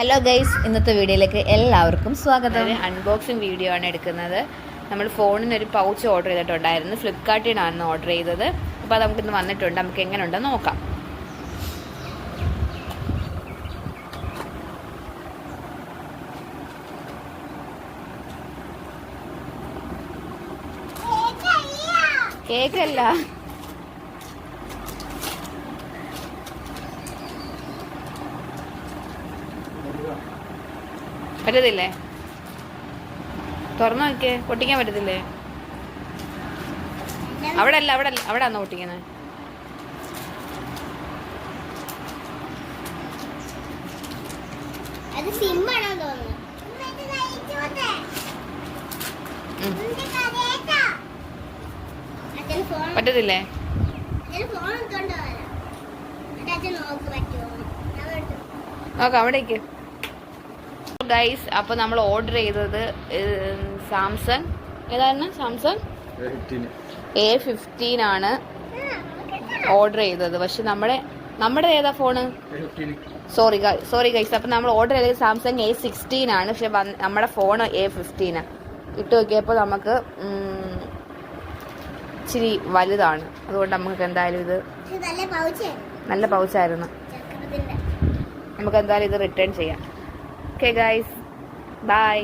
Hello guys ഇന്നത്തെ വീഡിയോയിലേക്ക് എല്ലാവർക്കും സ്വാഗതം. അൺബോക്സിങ് വീഡിയോ ആണ് എടുക്കുന്നത്. നമ്മൾ ഫോണിന് ഒരു പൗച്ച് ഓർഡർ ചെയ്തിട്ടുണ്ടായിരുന്നു. ഫ്ലിപ്കാർട്ടിൽ നിന്നാണ് ഓർഡർ ചെയ്തത്. അപ്പോൾ അത് നമുക്കിന്ന് വന്നിട്ടുണ്ട്. നമുക്ക് എങ്ങനെ ഉണ്ടെന്ന് നോക്കാം. കേക്കല്ല. പറ്റത്തില്ലേ? തുറന്നു നോക്കിയേ പൊട്ടിക്കാൻ പറ്റത്തില്ലേ? അവിടെ അല്ല അവിടെ അല്ല അവിടെ ആണോ പൊട്ടിക്കുന്നത് പറ്റത്തില്ലേ? നോക്കാം അവിടേക്ക്. ഗൈസ് അപ്പോൾ നമ്മൾ ഓർഡർ ചെയ്തത് സാംസങ് ഏതായിരുന്നു സാംസങ് എ ഫിഫ്റ്റീൻ ആണ് ഓർഡർ ചെയ്തത്. പക്ഷെ നമ്മുടെ നമ്മുടെ ഏതാ ഫോണ് സോറി സോറി ഗൈസ് അപ്പം നമ്മൾ ഓർഡർ ചെയ്തത് സാംസങ് എ സിക്സ്റ്റീൻ ആണ്. പക്ഷെ നമ്മുടെ ഫോൺ എ ഫിഫ്റ്റീൻ ഇട്ട് നോക്കിയപ്പോൾ നമുക്ക് ഇച്ചിരി വലുതാണ്. അതുകൊണ്ട് നമുക്ക് എന്തായാലും ഇത് ഇത് നല്ല പൗച്ച് നല്ല പൗച്ചായിരുന്നു നമുക്ക് എന്തായാലും ഇത് റിട്ടേൺ ചെയ്യാം. Okay guys bye